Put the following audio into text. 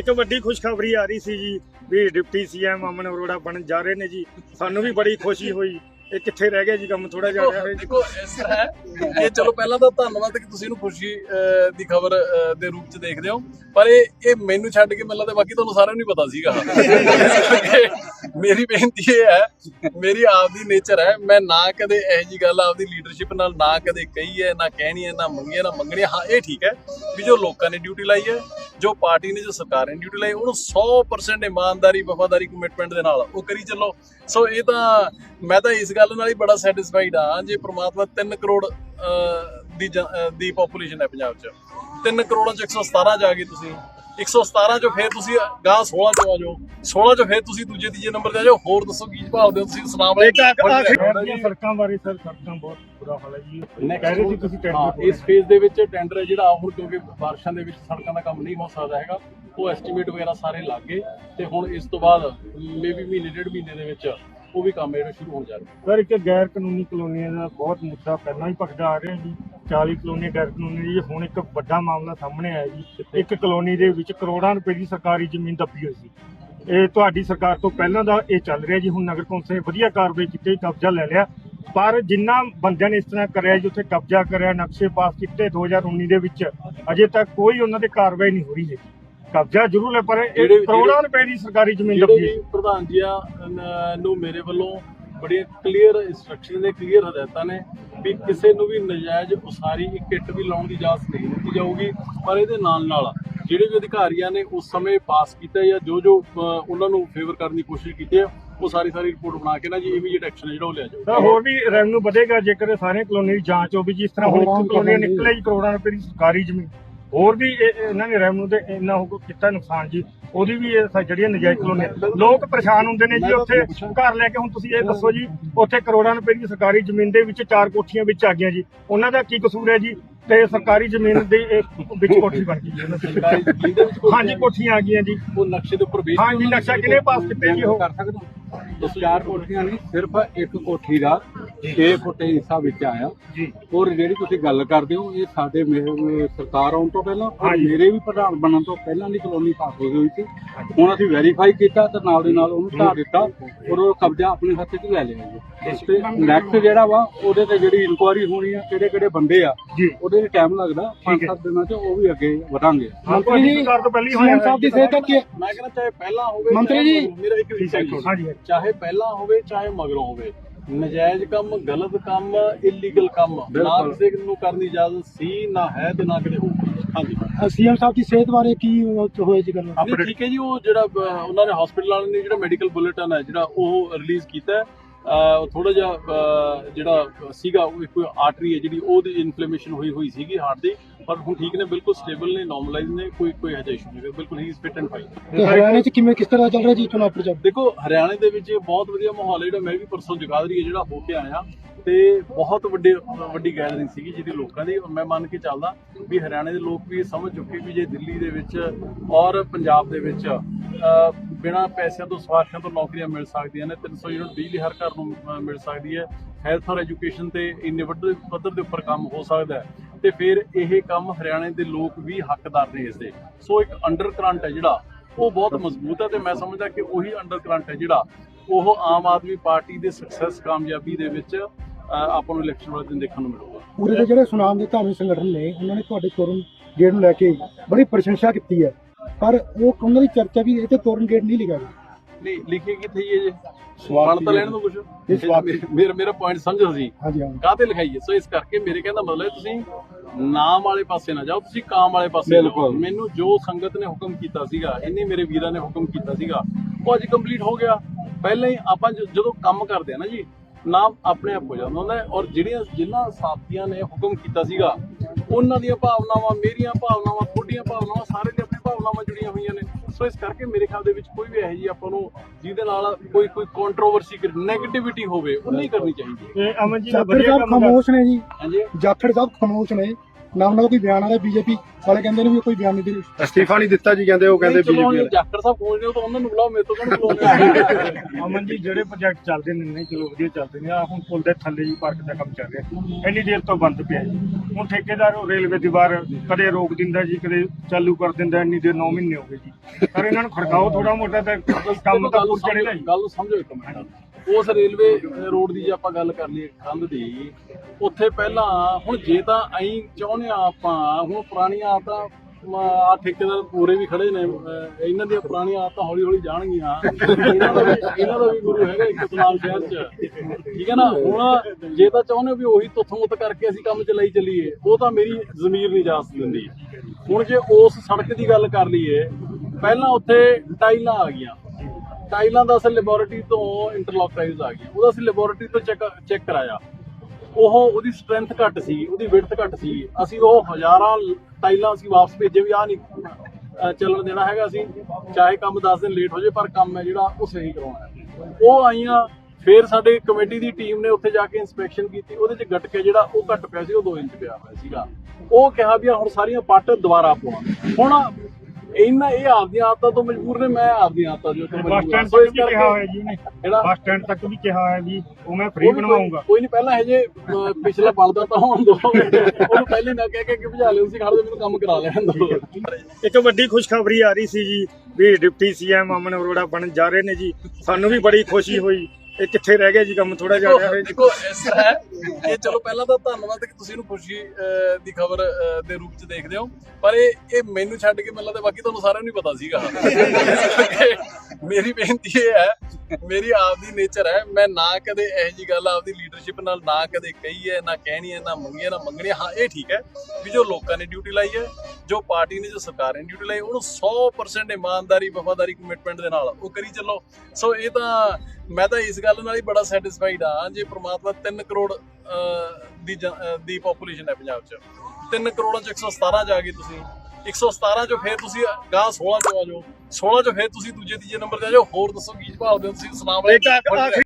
ਇੱਕ ਵੱਡੀ ਖੁਸ਼ਖਬਰੀ ਆ ਰਹੀ ਸੀ ਜੀ ਵੀ ਡਿਪਟੀ ਸੀਐਮ ਅਮਨ ਅਰੋੜਾ ਬਣਨ ਜਾ ਰਹੇ ਨੇ ਜੀ। ਸਾਨੂੰ ਵੀ ਬੜੀ ਖੁਸ਼ੀ ਹੋਈ। ਇਹ ਕਿੱਥੇ ਰਹਿ ਗਿਆ ਜੀ ਕੰਮ ਥੋੜਾ ਜਿਹਾ ਰਿਹਾ ਜੀ। ਦੇਖੋ ਇਸ ਤਰ੍ਹਾਂ ਹੈ ਇਹ ਚਲੋ ਪਹਿਲਾਂ ਤਾਂ ਧੰਨਵਾਦ ਕਿ ਤੁਸੀਂ ਇਹਨੂੰ ਖੁਸ਼ੀ ਅਹ, ਦੀ ਖਬਰ ਦੇ ਰੂਪ ਚ ਦੇਖਦੇ ਹੋ। ਪਰ ਇਹ ਇਹ ਮੈਨੂੰ ਛੱਡ ਕੇ ਮੈਨੂੰ ਲੱਗਦਾ ਬਾਕੀ ਤੁਹਾਨੂੰ ਸਾਰਿਆਂ ਨੂੰ ਹੀ ਪਤਾ ਸੀਗਾ। ਮੇਰੀ ਬੇਨਤੀ ਇਹ ਹੈ ਮੇਰੀ ਆਪਦੀ ਨੇਚਰ ਹੈ। ਮੈਂ ਨਾ ਕਦੇ ਇਹੋ ਜੀ ਗੱਲ ਆਪਦੀ ਲੀਡਰਸ਼ਿਪ ਨਾਲ ਨਾ ਕਦੇ ਕਹੀ ਹੈ ਨਾ ਕਹਿਣੀ ਹੈ ਨਾ ਮੰਗੀ ਹੈ ਨਾ ਮੰਗਣੀ ਹੈ। ਹਾਂ ਇਹ ਠੀਕ ਹੈ ਵੀ ਜੋ ਲੋਕਾਂ ਨੇ ਡਿਊਟੀ ਲਾਈ ਹੈ ਜੋ ਪਾਰਟੀ ਨੇ ਜੋ ਸਰਕਾਰ ਨੇ ਡਿਊਟੀ ਲਾਈ, ਉਹਨੂੰ 100% ਇਮਾਨਦਾਰੀ, ਵਫਾਦਾਰੀ ਕਮਿਟਮੈਂਟ ਦੇ ਨਾਲ ਉਹ ਕਰੀ ਚੱਲੋ। ਸੋ ਇਹ ਤਾਂ ਮੈਂ ਤਾਂ ਇਸ ਗੱਲ ਨਾਲ ਹੀ ਬੜਾ ਸੈਟੀਸਫਾਈਡ ਆ ਜੇ ਪ੍ਰਮਾਤਮਾ 3 ਕਰੋੜ ਦੀ ਜ- ਦੀ ਪੋਪੂਲੇਸ਼ਨ ਹੈ ਪੰਜਾਬ 'ਚ। 3 ਕਰੋੜਾਂ 'ਚ 117 ਜਾ ਗਏ ਤੁਸੀਂ। 117 'ਚੋਂ ਫਿਰ ਤੁਸੀਂ ਗਾਂ 16 'ਚੋਂ ਆ ਜਾਓ। 16 'ਚੋਂ ਫਿਰ ਤੁਸੀਂ ਦੂਜੇ ਤੀਜੇ ਨੰਬਰ ਤੇ ਆ ਜਾਓ। ਹੋਰ ਦੱਸੋ ਕੀ ਭਾਲਦੇ ਹੋ ਤੁਸੀਂ? ਸੁਨਾਮ ਇੱਕ ਸ਼ਹਿਰ ਦੀਆਂ ਸੜਕਾਂ ਬਾਰੇ ਸਰ ਸੜਕਾਂ ਬਹੁਤ ਬੁਰਾ ਹਾਲ ਹੈ ਜੀ। ਕਹਿ ਰਹੇ ਸੀ ਤੁਸੀਂ ਟੈਂਡਰ ਇਸ ਫੇਜ਼ ਦੇ ਵਿੱਚ ਟੈਂਡਰ ਹੈ ਜਿਹੜਾ ਹੁਣ ਕਿਉਂਕਿ ਬਾਰਿਸ਼ਾਂ ਦੇ ਵਿੱਚ ਸੜਕਾਂ ਦਾ ਕੰਮ ਨਹੀਂ ਹੋ ਸਕਦਾ ਹੈਗਾ ਉਹ ਐਸਟੀਮੇਟ ਵਗੈਰਾ ਸਾਰੇ ਲੱਗ ਗਏ ਤੇ ਹੁਣ ਇਸ ਤੋਂ ਬਾਅਦ ਮੇਬੀ ਮਹੀਨੇ ਡੇਢ ਮਹੀਨੇ ਦੇ ਵਿੱਚ ਉਹ ਵੀ ਕੰਮ ਜਿਹੜਾ ਸ਼ੁਰੂ ਹੋਣ ਜਾ ਰਿਹਾ। ਸਰ ਇੱਕ ਗੈਰ ਕਾਨੂੰਨੀ ਕਲੋਨੀਆਂ ਦਾ ਬਹੁਤ ਮੁੱਦਾ ਪਹਿਲਾਂ ਹੀ ਭਖਦਾ ਆ ਰਿਹਾ ਜੀ। 40 ਕਲੋਨੀਆਂ ਗੈਰ ਕਾਨੂੰਨੀ ਜੀ ਹੁਣ ਇੱਕ ਵੱਡਾ ਮਾਮਲਾ ਸਾਹਮਣੇ ਆਇਆ ਜੀ। ਇੱਕ ਕਲੋਨੀ ਦੇ ਵਿੱਚ ਕਰੋੜਾਂ ਰੁਪਏ ਦੀ ਸਰਕਾਰੀ ਜ਼ਮੀਨ ਦੱਬੀ ਹੋਈ ਸੀ। ਇਹ ਤੁਹਾਡੀ ਸਰਕਾਰ ਤੋਂ ਪਹਿਲਾਂ ਦਾ ਇਹ ਚੱਲ ਰਿਹਾ ਜੀ ਹੁਣ ਨਗਰ ਕੌਂਸਲ ਨੇ ਵਧੀਆ ਕਾਰਵਾਈ ਕੀਤੀ ਕਬਜ਼ਾ ਲੈ ਲਿਆ। ਪਰ ਜਿੰਨਾ ਬੰਦਿਆਂ ਨੇ ਇਸ ਤਰ੍ਹਾਂ ਕਰਿਆ ਜੀ ਉੱਥੇ ਕਬਜ਼ਾ ਕਰਿਆ ਨਕਸ਼ੇ ਪਾਸ ਕੀਤੇ 2019 ਦੇ ਵਿੱਚ ਅਜੇ ਤੱਕ ਕੋਈ ਉਹਨਾਂ ਤੇ ਕਾਰਵਾਈ ਨਹੀਂ ਹੋ ਰਹੀ ਹੈ। ਕਬਜ਼ਾ ਜ਼ਰੂਰ ਹੈ ਪਰ ਇਹ ਕਰੋੜਾਂ ਰੁਪਏ ਦੀ ਸਰਕਾਰੀ ਜ਼ਮੀਨ ਦੱਬੀ ਹੈ। ਪ੍ਰਧਾਨ ਜੀ ਨ- ਮੇਰੇ ਵੱਲੋਂ ਬੜੀਆਂ ਕਲੀਅਰ ਇਨਸਟਰਕਸ਼ਨ ਨੇ ਕਲੀਅਰ ਹਦਾਇਤਾਂ ਨੇ ਵੀ ਕਿਸੇ ਨੂੰ ਵੀ ਨਜਾਇਜ਼ ਉਸਾਰੀ ਇੱਕ ਇੱਟ ਵੀ ਲਾਉਣ ਦੀ ਇਜਾਜ਼ਤ ਨਹੀਂ ਦਿੱਤੀ ਜਾਊਗੀ ਪਰ ਇਹਦੇ ਨਾਲ ਨਾਲ ਜਿਹੜੇ ਵੀ ਅਧਿਕਾਰੀਆਂ ਨੇ ਉਸ ਸਮੇਂ ਪਾਸ ਕੀਤਾ ਜਾਂ ਜੋ ਜੋ ਉਹਨਾਂ ਨੂੰ ਫੇਵਰ ਕਰਨ ਦੀ ਕੋਸ਼ਿਸ਼ ਕੀਤੀ ਹੈ ਉਹ ਸਾਰੀ ਸਾਰੀ ਰਿਪੋਰਟ ਬਣਾ ਕੇ ਨਾ ਜੀ ਇਮੀਡੀਏਟ ਐਕਸ਼ਨ ਜਿਹੜਾ ਉਹ ਲਿਆ ਜਾਊਗਾ ਤਾਂ ਹੋਰ ਵੀ ਰੈਵਨਿਊ ਵਧੇਗਾ ਜੇਕਰ ਸਾਰੀਆਂ ਕਲੋਨੀ ਦੀ ਜਾਂਚ ਹੋਵੇ ਜਿਸ ਤਰ੍ਹਾਂ ਹੁਣ ਇੱਕ ਕਲੋਨੀ ਨਿਕਲੇ ਜੀ ਕਰੋੜਾਂ ਰੁਪਏ ਦੀ ਸਰਕਾਰੀ ਜ਼ਮੀਨ। ਹੋਰ ਵੀ ਇਹ- ਇਹ- ਇਹਨਾਂ ਨੇ ਰੈਵਨਿਊ ਦੇ ਇੰਨਾ ਹੋ ਕੀਤਾ ਨੁਕਸਾਨ ਜੀ ਉਹਦੀ ਵੀ ਇਹ ਸ- ਜਿਹੜੀਆਂ ਨਜਾਇਜ਼ ਕਲੋਨੀਆਂ ਲੋਕ ਪਰੇਸ਼ਾਨ ਹੁੰਦੇ ਨੇ ਜੀ ਉੱਥੇ। ਘਰ ਲੈ ਕੇ ਹੁਣ ਤੁਸੀਂ ਇਹ ਦੱਸੋ ਜੀ ਉੱਥੇ ਕਰੋੜਾਂ ਰੁਪਏ ਦੀ ਸਰਕਾਰੀ ਜ਼ਮੀਨ ਦੇ ਵਿੱਚ ਚਾਰ ਕੋਠੀਆਂ ਵਿੱਚ ਆ ਗਈਆਂ ਜੀ। ਉਹਨਾਂ ਦਾ ਕੀ ਕਸੂਰ ਹੈ ਜੀ? ਤੇ ਸਰਕਾਰੀ ਜ਼ਮੀਨ ਦੇ ਇਹ ਵਿੱਚ ਕੋਠੀ ਬਣ ਗਈ। ਜੀ ਉਹਨਾਂ ਦੀ। ਸਰਕਾਰੀ ਵਿੱਚ ਹਾਂਜੀ ਕੋਠੀਆਂ ਆ ਗਈਆਂ ਜੀ। ਉਹ ਨਕਸ਼ੇ ਦੇ ਉੱਪਰ ਬੇਸ ਹਾਂਜੀ ਨਕਸ਼ਾ ਕਿਹਨੇ ਪਾਸ ਕੀਤੇ ਜੀ ਉਹ? ਕਰ ਸਕਦਾ ਤੁਸੀਂ ਚਾਰ ਕੋਠੀਆਂ ਨਹੀਂ ਸਿਰਫ ਇੱਕ ਕੋਠੀ ਦਾ 6 ਫੁੱਟ ਹਿੱਸਾ ਵਿੱਚ ਆਇਆ। ਜੀ। ਔਰ ਜਿਹੜੀ ਤੁਸੀਂ ਗੱਲ ਕਰਦੇ ਹੋ ਇਹ ਸਾਡੇ ਮੇ- ਸਰਕਾਰ ਆਉਣ ਤੋਂ ਪਹਿਲਾਂ ਔਰ ਹਾਂਜੀ। ਮੇਰੇ ਵੀ ਪ੍ਰਧਾਨ ਬਣਨ ਤੋਂ ਪਹਿਲਾਂ ਦੀ ਕਲੋਨੀ ਪਾਸ ਹੋਈ ਹੋਈ ਸੀ। ਹੁਣ ਅਸੀਂ ਵੈਰੀਫਾਈ ਕੀਤਾ ਤੇ ਨਾਲ ਦੇ ਨਾਲ ਉਹਨੂੰ ਢਾਹ ਦਿੱਤਾ ਔਰ ਉਹ ਕਬਜ਼ਾ ਆਪਣੇ ਹੱਥ 'ਚ ਲੈ ਲਿਆ ਜੀ। ਤੇ ਨੈਕਸਟ ਜਿਹੜਾ ਵਾ ਉਹਦੇ ਤੇ ਜਿਹੜੀ ਇਨਕੁਆਇਰੀ ਹੋਣੀ ਆ ਕਿਹੜੇ ਕਿਹੜੇ ਬੰਦੇ ਆ ਉਹਦੇ ਲਈ ਟਾਈਮ ਲੱਗਦਾ ਠੀਕ ਹੈ। 5-7 ਦਿਨਾਂ 'ਚ ਉਹ ਵੀ ਅੱਗੇ ਵਧਾਂਗੇ। ਮੰਤਰੀ ਜੀ ਸਰਕਾਰ ਤੋਂ ਪਹਿਲਾਂ ਹੀ ਹੋਇਆ ਸਾਹਿਬ ਦੀ ਸਿਹਤ ਕੀ ਮੈਂ ਕਹਿੰਦਾ ਚਾਹੇ ਪਹਿਲਾਂ ਹੋਵੇ ਮੰਤਰੀ ਜੀ। ਮੇਰਾ ਇੱਕ ਹੈ ਹਾਂਜੀ ਚਾਹੇ ਪਹਿਲਾਂ ਹੋਵੇ ਚਾਹੇ ਮਗਰੋਂ ਹੋਵੇ ਨਜਾਇਜ਼ ਕੰਮ ਗਲਤ ਕੰਮ ਇਲੀਗਲ ਕੰਮ ਨਾ। ਕਿਸੇ ਨੂੰ ਕਰਨ ਦੀ ਇਜਾਜ਼ਤ ਸੀ ਨਾ ਹੈ ਤੇ ਨਾ ਕਦੇ ਹੋਊਗੀ ਹਾਂਜੀ। ਸੀਐਮ ਸਾਹਿਬ ਦੀ ਸਿਹਤ ਬਾਰੇ ਕੀ ਹੋਇਆ ਜੀ ਗੱਲ? ਠੀਕ ਹੈ ਜੀ ਉਹ ਜਿਹੜਾ ਉਹਨਾਂ ਨੇ ਹਸਪੀਟਲ ਵਾਲਿਆਂ ਨੇ ਜਿਹੜਾ ਮੈਡੀਕਲ ਬੁਲੇਟਿਨ ਹੈ ਜਿਹੜਾ ਉਹ ਰਿਲੀਜ਼ ਕੀਤਾ ਹੈ ਥੋੜਾ ਜਿਹਾ ਜਿਹੜਾ ਸੀਗਾ ਉਹ ਕੋਈ ਆਰਟਰੀ ਹੈ ਜਿਹੜੀ ਉਹਦੀ ਇਨਫਲੇਮੇਸ਼ਨ ਹੋਈ ਹੋਈ ਸੀਗੀ ਹਾਰਟ ਦੀ ਪਰ ਹੁਣ ਠੀਕ ਨੇ ਬਿਲਕੁਲ ਸਟੇਬਲ ਨੇ ਨਾਰਮਲਾਈਜ਼ ਨੇ ਕੋਈ ਕੋਈ ਹਜਾ ਇਸ਼ੂ ਨਹੀਂ ਬਿਲਕੁਲ ਹੀ ਇਜ਼ ਫਿਟ ਐਂਡ ਫਾਈਨ ਹਰਿਆਣੇ ਚ ਕਿਵੇਂ ਕਿਸ ਤਰ੍ਹਾਂ ਚੱਲ ਰਿਹਾ ਜੀ ਚੁਣਾਵ ਪ੍ਰਚਾਰ ਦੇਖੋ ਹਰਿਆਣੇ ਦੇ ਵਿੱਚ ਬਹੁਤ ਵਧੀਆ ਮਾਹੌਲ ਹੈ ਜਿਹੜਾ ਮੈਂ ਵੀ ਪਰਸੋਂ ਜਗਾਦਰੀ ਹੈ ਜਿਹੜਾ ਹੋ ਕੇ ਆਇਆ। ਤੇ ਬਹੁਤ ਵੱਡੇ ਵੱਡੀ ਗੈਦਰਿੰਗ ਸੀਗੀ ਜਿਹਦੀ ਲੋਕਾਂ ਦੀ ਮੈਂ ਮੰਨ ਕੇ ਚੱਲਦਾ ਵੀ ਹਰਿਆਣੇ ਦੇ ਲੋਕ ਵੀ ਸਮਝ ਚੁੱਕੇ ਵੀ ਜੇ ਦਿੱਲੀ ਦੇ ਵਿੱਚ ਔਰ ਪੰਜਾਬ ਦੇ ਵਿੱਚ ਅਹ, ਬਿਨਾਂ ਪੈਸਿਆਂ ਤੋਂ ਸਵਾਰਥਾਂ ਤੋਂ ਨੌਕਰੀਆਂ ਮਿਲ ਸਕਦੀਆਂ ਨੇ 300 ਯੂਨਿਟ ਬਿਜਲੀ ਹਰ ਘਰ ਨੂੰ ਮਿਲ ਸਕਦੀ ਹੈ। ਹੈਲਥ ਔਰ ਐਜੂਕੇਸ਼ਨ ਤੇ ਇੰਨੇ ਵੱਡੇ ਪੱਧਰ ਦੇ ਉੱਪਰ ਕੰਮ ਹੋ ਸਕਦਾ ਹੈ। ਤੇ ਫਿਰ ਇਹ ਕੰਮ ਹਰਿਆਣੇ ਦੇ ਲੋਕ ਵੀ ਹੱਕਦਾਰ ਨੇ ਇਸ ਦੇ। ਸੋ ਇੱਕ ਅੰਡਰ ਕਰੰਟ ਹੈ ਜਿਹੜਾ ਉਹ ਬਹੁਤ ਮਜ਼ਬੂਤ ਹੈ ਤੇ ਮੈਂ ਸਮਝਦਾ ਕਿ ਉਹੀ ਅੰਡਰ ਕਰੰਟ ਹੈ ਜਿਹੜਾ ਉਹ ਆਮ ਆਦਮੀ ਪਾਰਟੀ ਦੇ ਸਕਸੈਸ ਕਾਮਯਾਬੀ ਦੇ ਵਿੱਚ ਆਪਾਂ ਨੂੰ ਇਲੈਕਸ਼ਨ ਵਾਲੇ ਦਿਨ ਦੇਖਣ ਨੂੰ ਮਿਲੂਗਾ। ਪੂਰੇ ਦੇ ਜਿਹੜੇ ਸੁਨਾਮ ਦੇ ਧਾਰਮਿਕ ਸੰਗਠਨ ਨੇ ਉਹਨਾਂ ਨੇ ਤੁਹਾਡੇ ਤੋਰਨ ਗੇਟ ਨੂੰ ਲੈ ਕੇ ਬੜੀ ਪ੍ਰਸ਼ੰਸਾ ਕੀਤੀ ਹੈ। ਪਰ ਉਹ ਉਹਨਾਂ ਦੀ ਚਰਚਾ ਵੀ ਤੇ ਤੋਰਨ ਗੇਟ ਨਹੀਂ ਲਿਖਿਆ ਨਹੀਂ ਲਿਖੀ ਕਿੱਥੇ ਹੀ ਹੈ ਜੇ ਸਵਾਲ ਤਾਂ ਲੈਣ ਨੂੰ ਕੁਝ। ਮੇਰਾ ਮੇਰਾ ਪੁਆਇੰਟ ਸਮਝੋ ਹਾਂ ਕਾਹਤੇ ਲਿਖਾਈ ਹੈ? ਸੋ ਇਸ ਕਰਕੇ ਮੇਰੇ ਕਹਿੰਦਾ ਮਤਲਬ ਹੈ ਤੁਸੀਂ ਨਾਮ ਵਾਲੇ ਪਾਸੇ ਨਾ ਜਾਓ ਤੁਸੀਂ ਕਾਮ ਵਾਲੇ ਪਾਸੇ ਜਾਓ। ਮੈਨੂੰ ਜੋ ਸੰਗਤ ਨੇ ਹੁਕਮ ਕੀਤਾ ਸੀਗਾ ਇੰਨੇ ਮੇਰੇ ਵੀਰਾਂ ਨੇ ਹੁਕਮ ਕੀਤਾ ਸੀਗਾ ਉਹ ਅੱਜ ਕੰਪਲੀਟ ਹੋ ਗਿਆ। ਪਹਿਲਾਂ ਹੀ ਆਪਾਂ ਜ- ਜਦੋਂ ਕੰਮ ਕਰਦੇ ਆ ਨਾ ਜੀ ਨਾਮ ਆਪਣੇ ਆਪ ਹੋ ਜਾਂਦਾ ਹੁੰਦਾ ਔਰ ਜਿਹੜੀਆਂ ਜਿਨ੍ਹਾਂ ਸਾਥੀਆਂ ਨੇ ਹੁਕਮ ਕੀਤਾ ਸੀਗਾ ਉਹਨਾਂ ਦੀਆਂ ਭਾਵਨਾਵਾਂ ਮੇਰੀਆਂ ਭਾਵਨਾਵਾਂ ਤੁਹਾਡੀਆਂ ਭਾਵਨਾਵਾਂ ਸਾਰੇ ਦੀ ਆਪਣੀ ਭਾਵਨਾਵਾਂ ਜੁੜੀਆਂ ਹੋਈਆਂ ਨੇ। ਸੋ ਇਸ ਕਰਕੇ ਮੇਰੇ ਖਿਆਲ ਦੇ ਵਿੱਚ ਕੋਈ ਵੀ ਇਹੋ ਜੀ ਆਪਾਂ ਨੂੰ ਜਿਹਦੇ ਨਾਲ ਕੋਈ ਕੋਈ ਕੰਟਰੋਵਰਸੀ ਨੈਗੇਟਿਵਿਟੀ ਹੋਵੇ ਉਹ ਨਹੀਂ ਕਰਨੀ ਚਾਹੀਦੀ। ਅਮਨ ਜੀ ਨੇ ਜਾਖੜ ਵਧੀਆ ਕੰਮ ਖਾਮੋਸ਼ ਨੇ ਜੀ। ਹਾਂਜੀ। ਜਾਖੜ ਸਾਹਿਬ ਖਾਮੋਸ਼ ਨੇ। ਨਾ ਉਹਨਾਂ ਦਾ ਕੋਈ ਬਿਆਨ ਆ ਰਿਹਾ ਬੀਜੇਪੀ ਵਾਲੇ ਕਹਿੰਦੇ ਨੇ ਵੀ ਕੋਈ ਬਿਆਨ ਨਹੀਂ ਦੇ ਰਹੇ। ਅਸਤੀਫਾ ਨਹੀਂ ਦਿੱਤਾ ਜੀ ਕਹਿੰਦੇ ਉਹ ਕਹਿੰਦੇ ਬੀਜੇਪੀ ਜਾਖੜ ਸਾਹਿਬ ਕੋਲ ਨੇ ਤਾਂ ਉਹਨਾਂ ਨੂੰ ਬੁਲਾਓ ਮੇਰੇ ਤੋਂ ਕਿਉਂ ਬੁਲਾਉਂਦੇ ਅਮਨ ਜੀ ਜਿਹੜੇ ਪ੍ਰੋਜੈਕਟ ਚੱਲਦੇ ਨੇ ਨਹੀਂ ਚਲੋ ਵਧੀਆ ਚੱਲਦੇ ਨੇ। ਆ ਹੁਣ ਪੁਲ ਦੇ ਥੱਲੇ ਜੀ ਪਾਰਕ ਦਾ ਕੰਮ ਚੱਲ ਰਿਹਾ। ਇੰਨੀ ਦੇਰ ਤੋਂ ਬੰਦ ਪਿਆ ਜੀ। ਹੁਣ ਠੇਕੇਦਾਰ ਉਹ ਰੇਲਵੇ ਦੀਵਾਰ ਕਦੇ ਰੋਕ ਦਿੰਦਾ ਜੀ ਕਦੇ ਚਾਲੂ ਕਰ ਦਿੰਦਾ ਇੰਨੀ ਦੇਰ 9 ਮਹੀਨੇ ਹੋ ਗਏ ਜੀ। ਪਰ ਇਹਨਾਂ ਨੂੰ ਖੜਕਾਓ ਥੋੜਾ ਮੋਟਾ ਤਾਂ ਕੰਮ ਤਾਂ ਪੁੱਛ ਚੜੇਗਾ ਜੀ ਗੱਲ ਸਮਝੋ ਇੱਕ ਮਿੰਟ। ਉਸ ਰੇਲਵੇ ਰੋਡ ਦੀ ਜੇ ਆਪਾਂ ਗੱਲ ਕਰ ਲਈਏ ਕੰਧ ਦੀ, ਉੱਥੇ ਪਹਿਲਾਂ ਹੁਣ ਜੇ ਤਾਂ ਐਂ ਚਾਹੁੰਦੇ ਆ ਆਪਾਂ, ਹੁਣ ਪੁਰਾਣੀਆਂ ਆਦਤਾਂ ਆ ਠੇਕੇਦਾਰ ਪੂਰੇ ਵੀ ਖੜੇ ਨੇ ਇਹਨਾਂ ਦੀਆਂ ਪੁਰਾਣੀਆਂ ਆਦਤਾਂ ਹੌਲੀ ਹੌਲੀ ਜਾਣਗੀਆਂ। ਇਹਨਾਂ ਦਾ ਵੀ, ਇਹਨਾਂ ਦਾ ਵੀ ਗੁਰੂ ਹੈਗਾ ਇੱਕ ਸੁਨਾਮ ਸ਼ਹਿਰ ਚ। ਠੀਕ ਹੈ ਨਾ? ਹੁਣ ਜੇ ਤਾਂ ਚਾਹੁੰਦੇ ਹੋ ਵੀ ਉਹੀ ਤੁੱਥ ਮੁੱਤ ਕਰਕੇ ਅਸੀਂ ਕੰਮ ਚ ਲਈ ਚੱਲੀਏ, ਉਹ ਤਾਂ ਮੇਰੀ ਜ਼ਮੀਰ ਨਹੀਂ ਜਾ ਦਿੰਦੀ ਹੁਣ ਜੇ ਉਸ ਸੜਕ ਦੀ ਗੱਲ ਕਰ ਲਈਏ, ਪਹਿਲਾਂ ਉੱਥੇ ਟਾਈਲਾਂ ਆ ਗਈਆਂ। ਟਾਈਲਾਂ ਦਾ ਅਸੀਂ ਲੈਬੋਰੇਟਰੀ ਤੋਂ ਇੰਟਰਲੌਕ ਟਾਈਲਸ ਆ ਗਈਆਂ। ਉਹਦਾ ਅਸੀਂ ਲੈਬੋਰੇਟਰੀ ਤੋਂ ਚੈੱਕ ਚੈੱਕ ਕਰਾਇਆ। ਉਹ ਉਹਦੀ ਸਟਰੈਂਥ ਘੱਟ ਸੀ, ਉਹਦੀ ਵਿਡਥ ਘੱਟ ਸੀ। ਅਸੀਂ ਉਹ ਹਜ਼ਾਰਾਂ ਟਾਈਲਾਂ ਅਸੀਂ ਵਾਪਸ ਭੇਜੇ ਵੀ ਆ ਨਹੀਂ ਚੱਲਣ ਦੇਣਾ ਹੈਗਾ ਅਸੀਂ। ਚਾਹੇ ਕੰਮ 10 ਦਿਨ ਲੇਟ ਹੋ ਜਾਏ, ਪਰ ਕੰਮ ਹੈ ਜਿਹੜਾ, ਉਹ ਸਹੀ ਕਰਵਾਉਣਾ ਹੈ। ਉਹ ਆਈਆਂ, ਫਿਰ ਸਾਡੇ ਕਮੇਟੀ ਦੀ ਟੀਮ ਨੇ ਉੱਥੇ ਜਾ ਕੇ ਇਨਸਪੈਕਸ਼ਨ ਕੀਤੀ। ਉਹਦੇ ਚ ਗਟਕੇ ਜਿਹੜਾ, ਉਹ ਘੱਟ ਪਿਆ ਸੀ, ਉਹ 2 ਇੰਚ ਪਿਆ ਹੋਇਆ ਸੀਗਾ। ਉਹ ਕਿਹਾ ਵੀ ਆਹ ਹੁਣ ਸਾਰੀਆਂ ਪੱਟ ਦੁਬਾਰਾ ਪਾਉਣਾ। ਹੁਣ ਇਹਨਾਂ ਇਹ ਆਪਦੀਆਂ ਆਦਤਾਂ ਤੋਂ ਮਜਬੂਰ ਨੇ ਮੈਂ ਆਪਦੀਆਂ ਆਦਤਾਂ ਜੋ ਤੋਂ ਬੱਸ ਮਜਬੂਰ ਹਾਂ। ਸਟੈਂਡ ਸੋ ਤੱਕ ਇਸ ਵੀ ਕਿਹਾ ਹੋਇਆ ਜੀ ਉਹਨੇ। ਜਿਹੜਾ ਬੱਸ ਸਟੈਂਡ ਤੱਕ ਵੀ ਕਿਹਾ ਹੋਇਆ ਵੀ ਉਹ ਮੈਂ ਫ੍ਰੀ ਕੋਈ- ਬਣਵਾਉਂਗਾ। ਕੋਈ ਨਹੀਂ ਪਹਿਲਾਂ ਇਹ ਜੇ ਅਹ, ਪਿਛਲਾ ਬਣਦਾ ਤਾਂ ਹੁਣ ਦੋ। ਉਹਨੂੰ ਪਹਿਲੇ ਨਾ ਕਹਿ ਕੇ ਕਿ ਭਜਾ ਲਿਓ ਸੀ ਖੜ ਮੈਨੂੰ ਕੰਮ ਕਰਾ ਲੈਣ ਦੋ ਇੱਕ ਵੱਡੀ ਖੁਸ਼ਖਬਰੀ ਆ ਰਹੀ ਸੀ ਜੀ ਵੀ ਡਿਪਟੀ ਸੀਐਮ ਅਮਨ ਅਰੋੜਾ ਬਣਨ ਜਾ ਰਹੇ ਨੇ ਜੀ। ਸਾਨੂੰ ਵੀ ਬੜੀ ਖੁਸ਼ੀ ਹੋਈ। ਇਹ ਕਿੱਥੇ ਰਹਿ ਗਿਆ ਜੀ ਕੰਮ ਥੋੜਾ ਜਿਹਾ ਰਿਹਾ ਹੈ ਦੇਖੋ ਇਸ ਤਰ੍ਹਾਂ ਹੈ ਇਹ ਚਲੋ ਪਹਿਲਾਂ ਤਾਂ ਧੰਨਵਾਦ ਕਿ ਤੁਸੀਂ ਇਹਨੂੰ ਖੁਸ਼ੀ ਦੀ ਖਬਰ ਦੇ ਰੂਪ ਚ ਦੇਖਦੇ ਹੋ। ਪਰ ਇਹ ਇਹ ਮੈਨੂੰ ਛੱਡ ਕੇ ਮੈਨੂੰ ਲੱਗਦਾ ਬਾਕੀ ਤੁਹਾਨੂੰ ਸਾਰਿਆਂ ਨੂੰ ਹੀ ਪਤਾ ਸੀਗਾ। ਮੇਰੀ ਬੇਨਤੀ ਇਹ ਹੈ ਮੇਰੀ ਆਪਦੀ ਨੇਚਰ ਹੈ ਮੈਂ ਨਾ ਕਦੇ ਇਹੋ ਜੀ ਗੱਲ ਆਪਦੀ ਲੀਡਰਸ਼ਿਪ ਨਾਲ ਨਾ ਕਦੇ ਕਹੀ ਹੈ ਨਾ ਕਹਿਣੀ ਹੈ ਨਾ ਮੰਗੀ ਹੈ ਨਾ ਮੰਗਣੀ। ਹਾਂ। ਇਹ ਠੀਕ ਹੈ ਵੀ ਜੋ ਲੋਕਾਂ ਨੇ ਡਿਊਟੀ ਲਾਈ ਹੈ ਜੋ ਪਾਰਟੀ ਨੇ ਜੋ ਸਰਕਾਰ ਨੇ ਡਿਊਟੀ ਲਾਈ ਉਹਨੂੰ 100% ਇਮਾਨਦਾਰੀ ਵਫਾਦਾਰੀ ਕਮਿਟਮੈਂਟ ਦੇ ਨਾਲ ਉਹ ਕਰੀ ਚੱਲੋ। ਸੋ ਇਹ ਤਾਂ ਮੈਂ ਤਾਂ ਇਸ ਗੱਲ ਨਾਲ ਹੀ ਬੜਾ ਸੈਟੀਸਫਾਈਡ ਆ ਜੇ ਪ੍ਰਮਾਤਮਾ 3 ਕਰੋੜ ਦੀ ਜ- ਅਹ, ਦੀ ਪੋਪੂਲੇਸ਼ਨ ਹੈ ਪੰਜਾਬ 'ਚ। 3 ਕਰੋੜਾਂ 'ਚ 117 ਜਾ ਗਏ ਤੁਸੀਂ। 117 'ਚੋਂ ਫਿਰ ਤੁਸੀਂ ਗਾਂ 16 'ਚ ਆ ਜਾਓ। 16 'ਚੋਂ ਫਿਰ ਤੁਸੀਂ ਦੂਜੇ ਤੀਜੇ ਨੰਬਰ ਤੇ ਆ ਜਾਓ। ਹੋਰ ਦੱਸੋ ਕੀ ਭਾਲਦੇ ਹੋ ਤੁਸੀਂ ਸੁਣਾਓ ਇੱਕ ਆਖਰੀ